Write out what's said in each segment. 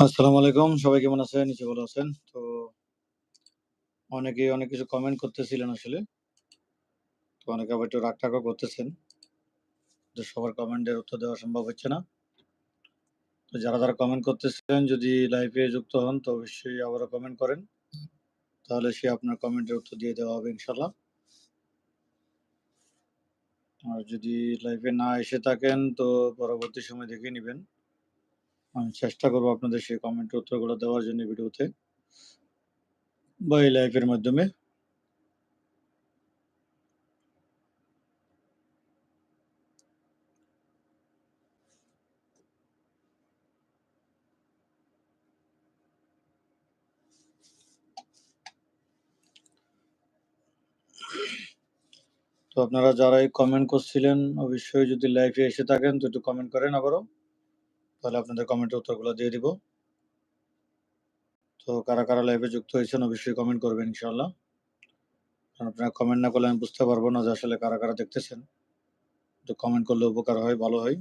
আসসালামু আলাইকুম। সবাই কেমন আছেন? নিচে ভালো আছেন? তো অনেকেই অনেক কিছু কমেন্ট করতেছিলেন আসলে। তো অনেকে আবার একটু রাগ-টাগও করতেছেন। তো সবার কমেন্টের উত্তর দেওয়া সম্ভব হচ্ছে না। তো যারা, যারা কমেন্ট করতেছিলেন যদি লাইভে যুক্ত হন তো অবশ্যই আবারও কমেন্ট করেন। তাহলে সে আপনার কমেন্টের উত্তর দিয়ে দেওয়া হবে ইনশাআল্লাহ। আর যদি লাইভে না এসে থাকেন তো পরবর্তী সময় দেখে নিবেন। আমি চেষ্টা করব আপনাদের সেই কমেন্টের উত্তরগুলো দেওয়ার জন্য ভিডিওতে। বা এই লাইভের মাধ্যমে। তো আপনারা যারাই কমেন্ট করছিলেন, অবশ্যই যদি লাইভে এসে থাকেন, তো একটু কমেন্ট করেন আবারও। তাহলে আপনাদের কমেন্টের উত্তরগুলো দিয়ে দিব। তো কারা, কারা লাইভে যুক্ত হয়েছেন অবশ্যই কমেন্ট করবেন ইনশাল্লাহ আপনারা কমেন্ট না করলে আমি বুঝতে পারব না যে আসলে কারা, কারা দেখতেছেন। তো কমেন্ট করলে উপকার হয়, ভালো হয়।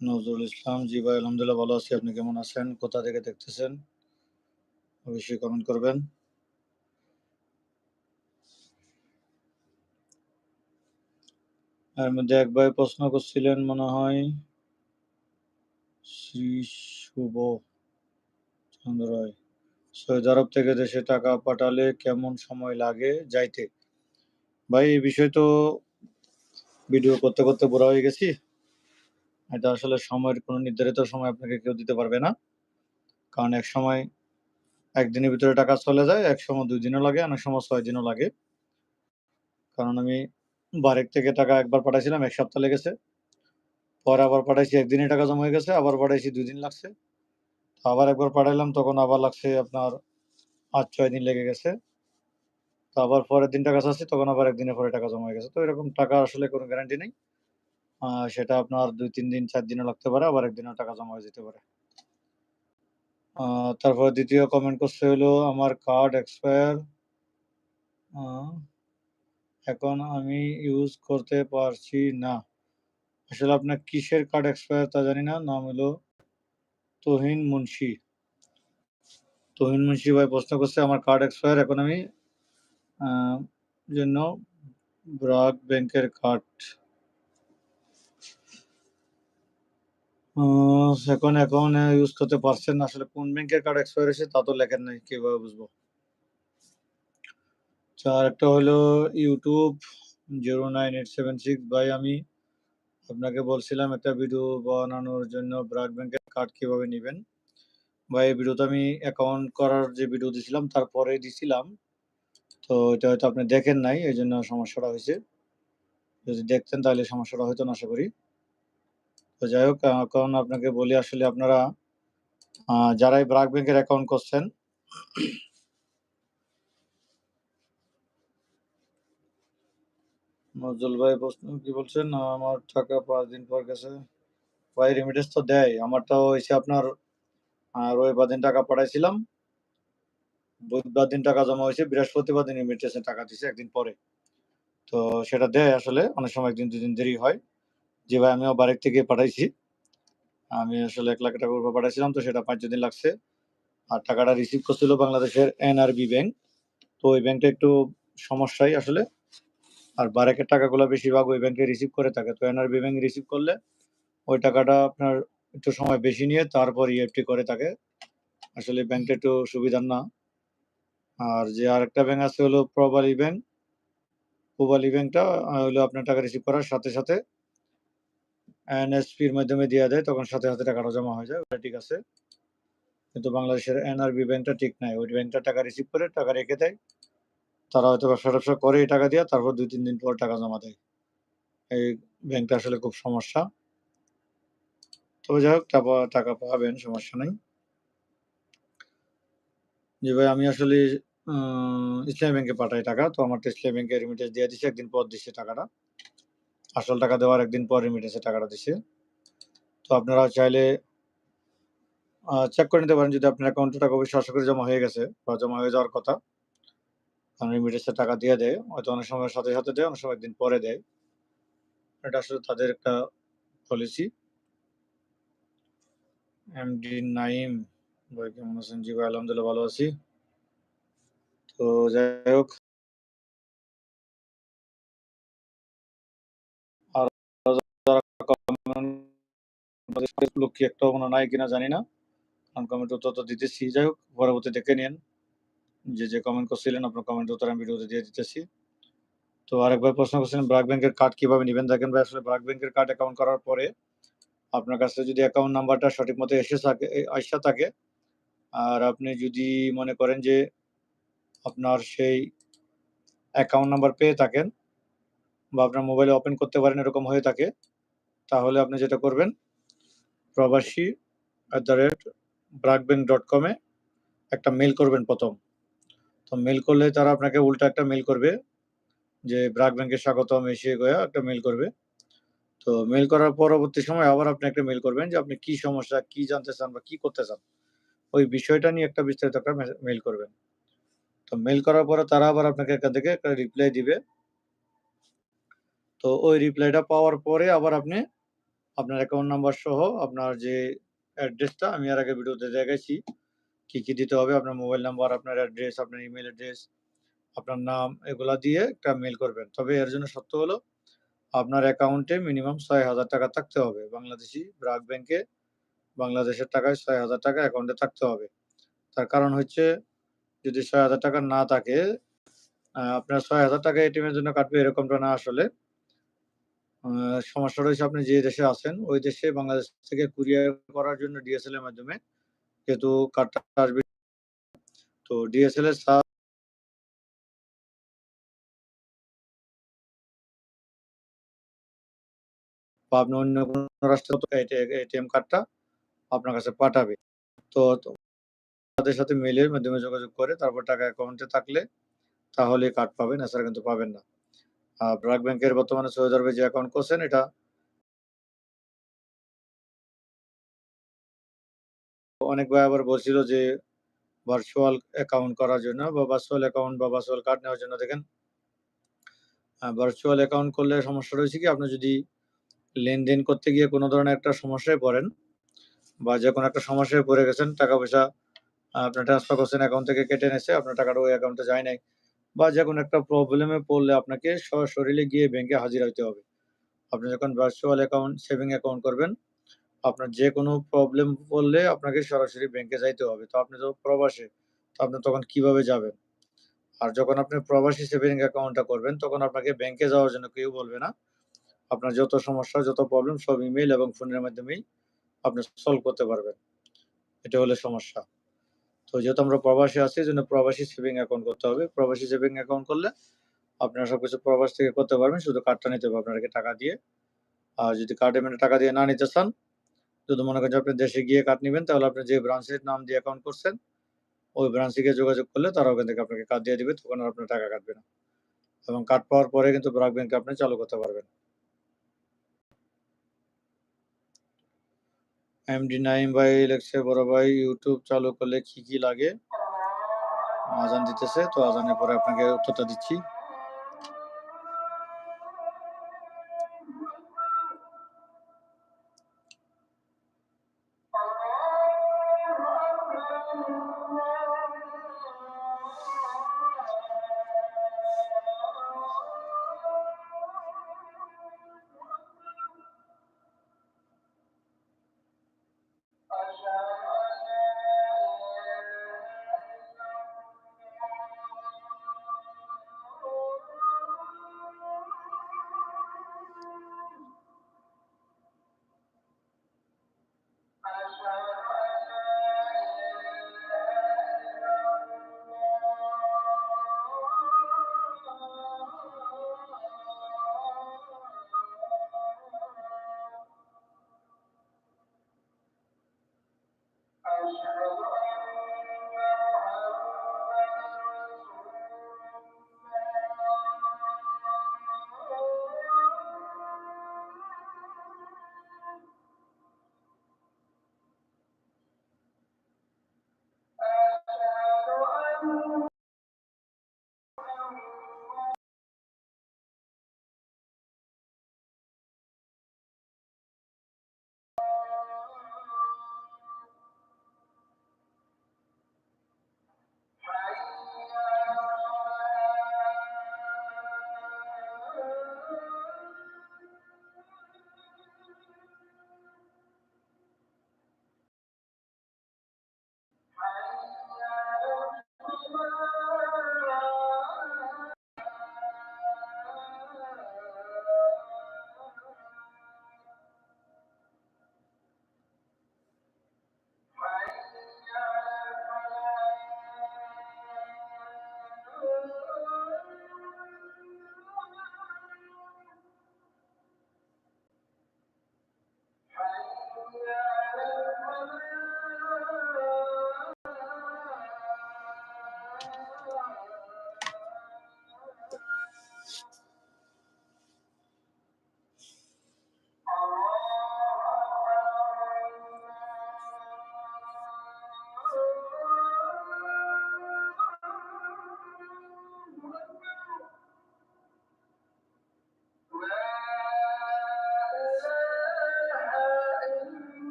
নজরুল ইসলাম, জি ভাই আলহামদুলিল্লাহ ভালো আছি। আপনি কেমন আছেন? কোথা থেকে দেখতেছেন? অবশ্যই কমেন্ট করবেন। এর মধ্যে এক ভাই প্রশ্ন করছিলেন মনে হয় শ্রী শুভ চন্দ্র রায়। সৌদি আরব থেকে দেশে টাকা পাঠালে কেমন সময় লাগে যাইতে? ভাই এই বিষয় তো ভিডিও করতে, করতে বুড়া হয়ে গেছি। এটা আসলে সময়ের কোনো নির্ধারিত সময় আপনাকে কেউ দিতে পারবে না। কারণ এক সময় একদিনের ভিতরে টাকা চলে যায়, একসময় ২ দিনও লাগে, অনেক সময় ছয় দিনও লাগে। কারণ আমি বারেক থেকে টাকা একবার পাঠাইছিলাম এক সপ্তাহ লেগেছে। পরে আবার পাঠাইছি একদিনে টাকা জমা হয়ে গেছে, আবার পাঠাইছি ২ দিন লাগছে। তো আবার একবার পাঠাইলাম তখন আবার লাগছে আপনার ৮-৬ দিন লেগে গেছে। তো আবার পরের দিন টাকা চাচ্ছি তখন আবার ১ দিনের পরে টাকা জমা হয়ে গেছে। তো এরকম টাকা আসলে কোনো গ্যারান্টি নেই। সেটা আপনার ২-৩ দিন চার দিনও লাগতে পারে, আবার ১ দিনেও টাকা জমা হয়ে যেতে পারে। তারপরে ২য় কমেন্ট করছে হলো আমার কার্ড এক্সপায়ার এখন আমি ইউজ করতে পারছি না। আসলে আপনার কিসের কার্ড এক্সপায়ার তা জানি না। নাম হলো তুহিন মুন্সি। তুহিন মুন্সি ভাই প্রশ্ন করছে, আমার কার্ড এক্সপায়ার এখন আমি জন্য ব্রাক ব্যাংকের কার্ড এখন অ্যাকাউন্ট ইউজ করতে পারছেন। আসলে কোন ব্যাংকের কার্ড এক্সপায়ার হয়েছে তা তো লেখেন নাই। কীভাবে বুঝব? আচ্ছা আরেকটা হলো ইউটিউব 09876 ভাই, আমি আপনাকে বলছিলাম একটা ভিডিও বানানোর জন্য ব্রাক ব্যাংকের কার্ড কীভাবে নেবেন ভাই, এই ভিডিওতে আমি অ্যাকাউন্ট করার যে ভিডিও দিছিলাম, তারপরে দিছিলাম। তো এটা হয়তো আপনি দেখেন নাই, এই জন্য সমস্যাটা হয়েছে যদি দেখতেন, তাহলে সমস্যাটা হয়তো না, আশা করি। তো যাই হোক এখন আপনাকে বলি, আসলে আপনারা যারাই ব্রাক ব্যাংকের অ্যাকাউন্ট করছেন নজরুল ভাই প্রশ্ন কি বলছেন? আমার টাকা ৫ দিন পর গেছে। ভাই রেমিটেন্স তো দেয়। আমারটা হইছে আপনার রবিবার দিন টাকা পাঠাইছিলাম। বুধবার দিন টাকা জমা হইছে। বৃহস্পতিবার দিন রেমিটেন্সের টাকা দিছে ১ দিন পরে। তো সেটা দেয় আসলে অনেক সময় ১ দিন ২ দিন দেরি হয়। জি ভাই আমিও বারেক থেকে পাঠাইছি। আমি আসলে ৳১,০০,০০০ টাকার উপর পাঠাইছিলাম তো সেটা ৫ দিন লাগছে। আর টাকাটা রিসিভ করছিল বাংলাদেশের এনআরবি ব্যাংক। তো ওই ব্যাংকটা একটু সমস্যাই আসলে। আর বারেকের টাকাগুলা বেশিরভাগ ওই ব্যাংকে রিসিভ করে থাকে। তো এনআরবি ব্যাংক রিসিভ করলে ওই টাকাটা আপনার একটু সময় বেশি নিয়ে তারপর ইএফটি করে থাকে। আসলে ব্যাংকটা একটু সুবিধার না। আর যে আরেকটা ব্যাংক আছে হলো প্রবালী ব্যাংক। পূবালী ব্যাংকটা হলো আপনার টাকা রিসিভ করার সাথে, সাথে এনএসপির মাধ্যমে দিয়া দেয় তখন সাথে, সাথে টাকাটা জমা হয়ে যায়। ওটা ঠিক আছে। কিন্তু বাংলাদেশের এনআরবি ব্যাংকটা ঠিক নাই। ওই ব্যাংকটা টাকা রিসিভ করে টাকা রেখে দেয়। তারা হয়তো ব্যবসা-ট্যাবসা করে এই টাকা দিয়া, তারপর ২-৩ দিন পর টাকা জমা দেয়। এই ব্যাংকটা আসলে খুব সমস্যা। তবে যাই হোক টাকা পাবেন, সমস্যা নাই। যে ভাই, আমি আসলে ইসলামী ব্যাংকে পাঠাই টাকা। তো আমারটা ইসলামী ব্যাংকে রেমিটেন্স দিয়া দিছে, একদিন পর দিছে টাকাটা। আসল টাকা দেওয়ার একদিন পর রেমিটেন্সের টাকাটা দিছে। তো আপনারা চাইলে চেক করে নিতে পারেন যদি আপনার অ্যাকাউন্টে টাকা অবশ্যই আশা করি জমা হয়ে গেছে বা জমা হয়ে যাওয়ার কথা। রেমিটেন্সের টাকা দিয়ে দেয়। হয়তো অনেক সময় সাথে, সাথে দেয়, অনেক সময় ১ দিন পরে দেয়। এটা আসলে তাদের একটা পলিসি। এমডি নাইম ভাই কেমন আছেন? জি ভাই আলহামদুলিল্লাহ ভালো আছি। তো যাই হোক আর লোক কি একটাও মনে নাই কিনা জানি না। কমেন্ট উত্তর তো দিতেছি। যাই হোক পরবর্তী দেখে নিয়েন। যে, যে কমেন্ট করছিলেন আপনার কমেন্ট উত্তর আমি ভিডিওতে দিয়ে দিতেছি। তো আরেকবার প্রশ্ন করছিলেন ব্র্যাক ব্যাংকের কার্ড কীভাবে নেবেন দেখেন ভাই আসলে ব্র্যাক ব্যাংকের কার্ড অ্যাকাউন্ট করার পরে আপনার কাছে যদি অ্যাকাউন্ট নাম্বারটা সঠিক মতো এসে থাকে আইসা থাকে আর আপনি যদি মনে করেন যে আপনার সেই অ্যাকাউন্ট নাম্বার পেয়ে থাকেন বা আপনার মোবাইলে ওপেন করতে পারেন এরকম হয়ে থাকে তাহলে আপনি যেটা করবেন probashi at the rate BRAC bank dot কমে একটা মেল করবেন প্রথম তো মেল করলে তারা আপনাকে উল্টা একটা মেল করবে, যে ব্র্যাক ব্যাংকে স্বাগতম, এসে গয়া একটা মেল করবে। তো মেল করার পরবর্তী সময় আবার আপনি একটা মেল করবেন যে আপনি কি সমস্যা, কি জানতে চান বা কি করতে চান। ওই বিষয়টা নিয়ে একটা বিস্তারিত একটা মেল করবেন। তো মেল করার পরে তারা আবার আপনাকে এখান থেকে একটা রিপ্লাই দিবে। তো ওই রিপ্লাইটা পাওয়ার পরে আবার আপনি আপনার অ্যাকাউন্ট নাম্বার সহ আপনার যে অ্যাড্রেসটা আমি আর আগে ভিডিওতে দেখাইছি। কি কি দিতে হবে, আপনার মোবাইল নাম্বার, আপনার অ্যাড্রেস, আপনার ইমেল অ্যাড্রেস, আপনার নাম, এগুলা দিয়ে একটা মেল করবেন। তবে এর জন্য সত্য হলো, আপনার অ্যাকাউন্টে মিনিমাম ছয় হাজার টাকা থাকতে হবে। বাংলাদেশি ব্রাক ব্যাংকে বাংলাদেশের টাকায় ছয় হাজার টাকা অ্যাকাউন্টে থাকতে হবে। তার কারণ হচ্ছে, যদি ছয় হাজার টাকা না থাকে আপনার ছয় হাজার টাকা এটিএমের জন্য কাটবে এরকমটা না আসলে। সমস্যা রয়েছে আপনি যে দেশে আছেন, ওই দেশে বাংলাদেশ থেকে কুরিয়ার করার জন্য ডিএসএল এর মাধ্যমে যেহেতু কার্ডটা আসবে। তো ডিএসএল এর আপনি অন্য কোনো রাষ্ট্রে এটিএম কার্ডটা আপনার কাছে পাঠাবে। তো তাদের সাথে মেলের মাধ্যমে যোগাযোগ করে তারপর টাকা অ্যাকাউন্টে থাকলে তাহলে কার্ড পাবেন, এছাড়া কিন্তু পাবেন না। আর ব্র্যাক ব্যাংকের বর্তমানে সৌদি আরবে যে অ্যাকাউন্ট করছেন, এটা অনেক ভাই আবার বলছিল যে ভার্চুয়াল অ্যাকাউন্ট করার জন্য বা ভার্চুয়াল অ্যাকাউন্ট বা ভার্চুয়াল কার্ড নেওয়ার জন্য দেখেন। ভার্চুয়াল অ্যাকাউন্ট করলে সমস্যা রয়েছে কি? আপনি যদি লেনদেন করতে গিয়ে কোনো ধরনের একটা সমস্যায় পড়েন বা যে কোনো একটা সমস্যায় পড়ে গেছেন, টাকা পয়সা আপনার ট্রান্সফার করছেন অ্যাকাউন্ট থেকে কেটে নিয়েছে, আপনার টাকাটা ওই অ্যাকাউন্টে যায় নাই বা যে কোনো একটা প্রবলেমে পড়লে আপনাকে সশরীরে গিয়ে ব্যাংকে হাজির হতে হবে। আপনি যখন ভার্চুয়াল অ্যাকাউন্ট সেভিং অ্যাকাউন্ট করবেন আপনার যে কোনো প্রবলেম পড়লে আপনাকে সরাসরি ব্যাংকে যাইতে হবে। তো আপনি তো প্রবাসে, তো আপনি তখন কীভাবে যাবেন? আর যখন আপনি প্রবাসী সেভিং অ্যাকাউন্টটা করবেন, তখন আপনাকে ব্যাংকে যাওয়ার জন্য কেউ বলবে না। আপনার যত সমস্যা, যত প্রবলেম সব ইমেল এবং ফোনের মাধ্যমেই আপনি সলভ করতে পারবেন। এটা হলে সমস্যা। তো যেহেতু আমরা প্রবাসী আছি জন্য প্রবাসী সেভিং অ্যাকাউন্ট করতে হবে। প্রবাসী সেভিং অ্যাকাউন্ট করলে আপনারা সবকিছু প্রবাস থেকে করতে পারবেন। শুধু কার্ডটা নিতে হবে আপনাকে টাকা দিয়ে। আর যদি কার্ডে মানে টাকা দিয়ে না নিতে চান যদি মনে করেন আপনি দেশে গিয়ে কার্ড নেবেন, তাহলে আপনি যে ব্রাঞ্চের নাম দিয়ে অ্যাকাউন্ট করছেন, ওই ব্রাঞ্চে গিয়ে যোগাযোগ করলে তারা ওখান থেকে আপনাকে কার্ড দিয়ে দিবে, তখন আপনার টাকা কাটবে না। এবং কার্ড পাওয়ার পরে কিন্তু ব্রাক ব্যাংকে আপনি চালু করতে পারবেন। এমডি নাইম ভাই লেখছে, বড় ভাই ইউটিউব চালু করলে কি কি লাগে? আজান দিতেছে, তো আজানের পরে আপনাকে উত্তরটা দিচ্ছি। Allah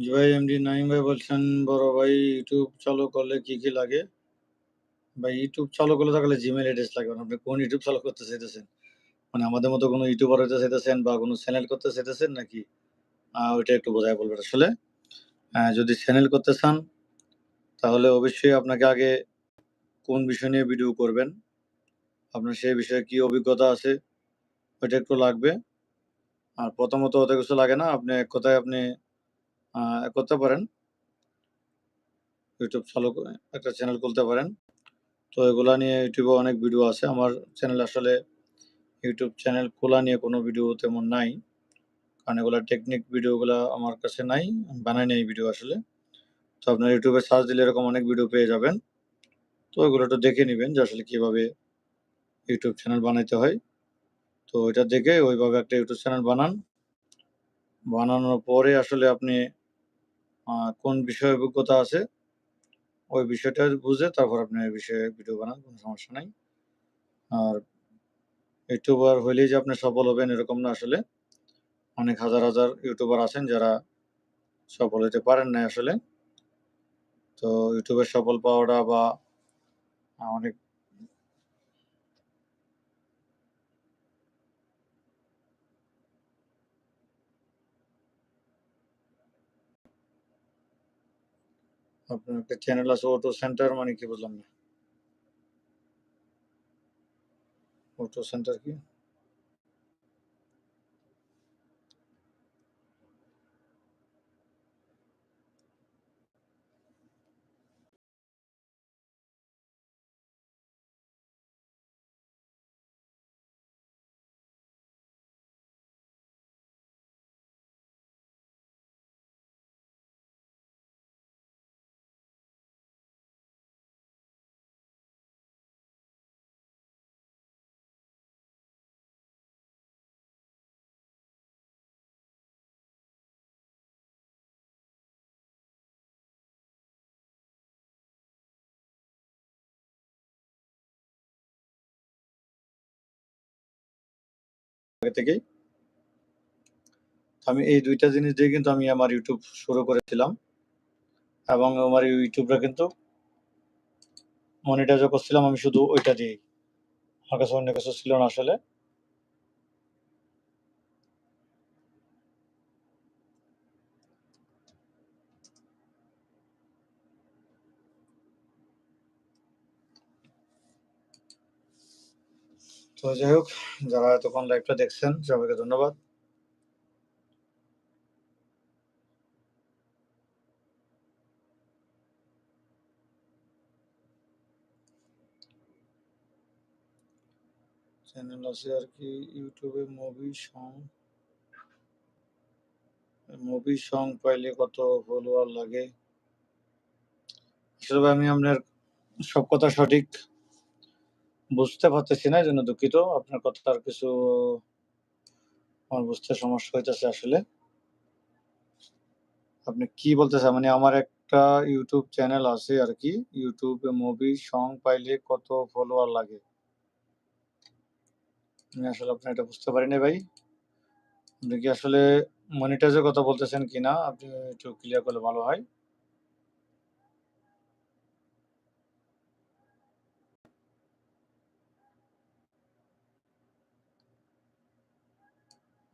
জি ভাই এমডি নাইম ভাই বলছেন বড় ভাই ইউটিউব চালু করলে কি, কি লাগে? ভাই ইউটিউব চালু করলে থাকলে জিমেইল অ্যাড্রেস লাগবে। আপনি কোন ইউটিউব চালু করতে চাইতেছেন? মানে আমাদের মতো কোনো ইউটিউবার হইতে চাইতেছেন বা কোনো চ্যানেল করতে চাইতেছেন নাকি? ওইটা একটু বোঝায় বলবেন আসলে। যদি চ্যানেল করতে চান তাহলে অবশ্যই আপনাকে আগে কোন বিষয় নিয়ে ভিডিও করবেন, আপনার সেই বিষয়ে কি অভিজ্ঞতা আছে ওইটা একটু লাগবে। আর প্রথমত অত কিছু লাগে না। আপনি এক কথায় আপনি করতে পারেন। ইউটিউব চালু একটা চ্যানেল খুলতে পারেন। তো এগুলা নিয়ে ইউটিউবে অনেক ভিডিও আছে। আমার চ্যানেল আসলে ইউটিউব চ্যানেল খোলা নিয়ে কোনো ভিডিও তেমন নাই। কারণ এগুলো টেকনিক ভিডিওগুলো আমার কাছে নাই। বানাই নাই ভিডিও আসলে। তো আপনার ইউটিউবে সার্চ দিলে এরকম অনেক ভিডিও পেয়ে যাবেন। তো ওগুলো একটু দেখে নিবেন যে আসলে কীভাবে ইউটিউব চ্যানেল বানাইতে হয়। তো ওইটা দেখে ওইভাবে একটা ইউটিউব চ্যানেল বানান। বানানোর পরে আসলে আপনি কোন বিষয়ে অভিজ্ঞতা আছে ওই বিষয়টা বুঝে তারপর আপনি এই বিষয়ে ভিডিও বানান, কোনো সমস্যা নাই। আর ইউটিউবার হইলেই যে আপনি সফল হবেন এরকম না আসলে। অনেক হাজার, হাজার ইউটিউবার আছেন যারা সফল হইতে পারেন না আসলে। তো ইউটিউবে সফল পাওয়াটা বা অনেক আপনার একটা চ্যানেল আছে অটো সেন্টার মানে কি বুঝলাম না? অটো সেন্টার কি? আগে থেকেই। আমি এই দুইটা জিনিস দিয়ে কিন্তু আমি আমার ইউটিউব শুরু করেছিলাম। এবং আমার ইউটিউবরা কিন্তু মনিটাইজও করছিলাম আমি শুধু ওইটা দিয়েই। আমার কাছে অন্য কিছু ছিল না আসলে। তো যাই হোক, যারা এতক্ষণ লাইভটা দেখছেন সবাইকে ধন্যবাদ। চ্যানেল আছে আর কি ইউটিউবে মুভি সং মুভি সং পাইলে কত ফলোয়ার লাগে? আসলে আমি আপনার সব কথা সঠিক বুঝতে পারতেছি না জন্য দুঃখিত। আপনার কথার কিছু আমার বুঝতে সমস্যা হইতেছে আসলে। আপনি কি বলতে চান? মানে আমার একটা ইউটিউব চ্যানেল আছে আর কি ইউটিউবে মুভি সং পাইলে কত ফলোয়ার লাগে? আমি আসলে আপনি এটা বুঝতে পারি নাই ভাই। আপনি কি আসলে মনিটাইজ এর কথা বলতেছেন কিনা? আপনি একটু ক্লিয়ার করলে ভালো হয়।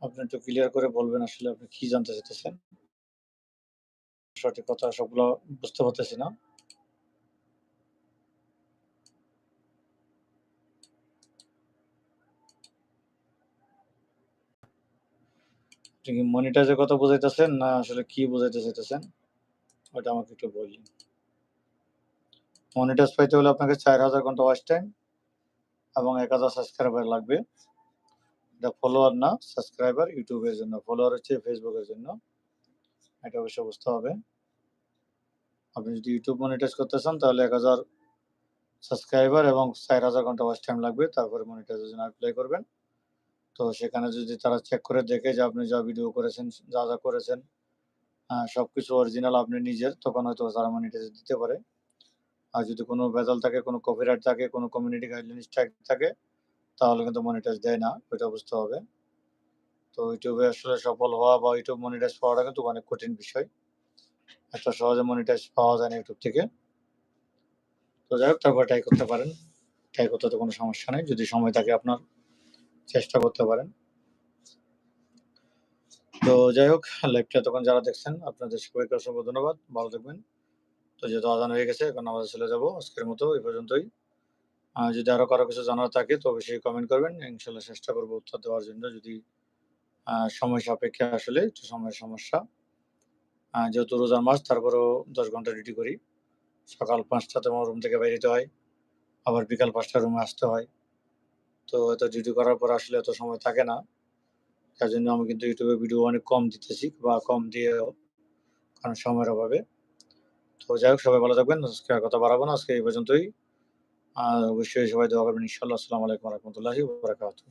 আপনি একটু ক্লিয়ার করে বলবেন আসলে আপনি কি জানতে চাইতেছেন? সঠিক কথা সবগুলো বুঝতে পারতেছি না। আপনি কি মনিটাইজ এর কথা বুঝাইতেছেন না আসলে কি বুঝাইতে চাইতেছেন? ওইটা আমাকে একটু বললেন। মনিটাইজ পাইতে হলে আপনাকে ৪০০০ ঘণ্টা ওয়াচ টাইম এবং ১০০০ সাবস্ক্রাইবার লাগবে। এটা ফলোয়ার না, সাবস্ক্রাইবার ইউটিউবের জন্য। ফলোয়ার হচ্ছে ফেসবুকের জন্য। এটা অবশ্যই বুঝতে হবে। আপনি যদি ইউটিউব মনিটাইজ করতে চান তাহলে ১০০০ সাবস্ক্রাইবার এবং ৪০০০ ঘণ্টা ওয়াচ টাইম লাগবে। তারপরে মনিটাইজের জন্য এপ্লাই করবেন। তো সেখানে যদি তারা চেক করে দেখে যে আপনি যা ভিডিও করেছেন, যা, যা করেছেন সব কিছু অরিজিনাল আপনি নিজের তখন হয়তো তারা মনিটাইজ দিতে পারে। আর যদি কোনো ভেজাল থাকে, কোনো কপিরাইট থাকে, কোনো কমিউনিটি গাইডলাইন স্ট্রাইক থাকে তাহলে কিন্তু মনিটাইজ দেয় না। ওইটা বুঝতে হবে। তো ইউটিউবে আসলে সফল হওয়া বা ইউটিউব মনিটাইজ পাওয়াটা কিন্তু অনেক কঠিন বিষয়। এত সহজে মনিটাইজ পাওয়া যায় না ইউটিউব থেকে। তো যাই হোক, তারপর ট্রাই করতে পারেন। ট্রাই করতে তো কোনো সমস্যা নেই, যদি সময় থাকে আপনার, চেষ্টা করতে পারেন। তো যাই হোক লাইভটা তখন যারা দেখছেন, আপনাদের সবাইকে অসংখ্য ধন্যবাদ। ভালো থাকবেন। তো যেহেতু আজান হয়ে গেছে, এখন নামাজে চলে যাব। আজকের মতো এই পর্যন্তই। যদি আরও কারও কিছু জানার থাকে, তো অবশ্যই কমেন্ট করবেন। ইনশাআল্লাহ চেষ্টা করব উত্তর দেওয়ার জন্য যদি সময় সাপেক্ষে আসলে একটু সময়ের সমস্যা। যেহেতু রোজার মাস, তারপরেও ১০ ঘণ্টা ডিউটি করি। সকাল ৫ টাতে আমার রুম থেকে বের হইতে হয়। আবার বিকাল পাঁচটা রুমে আসতে হয়। তো এত ডিউটি করার পর আসলে এত সময় থাকে না। তার জন্য আমি কিন্তু ইউটিউবে ভিডিও অনেক কম দিতেছি, বা কম দিয়েও, কারণ সময়ের অভাবে। তো যাই হোক, সবাই ভালো থাকবেন। আজকে কথা বাড়াবো না। আজকে এই পর্যন্তই। অবশ্যই সবাই দোয়া করবেন ইনশাল্লাহ আসসালামু আলাইকুম রাহমাতুল্লাহি বারাকাতুহু।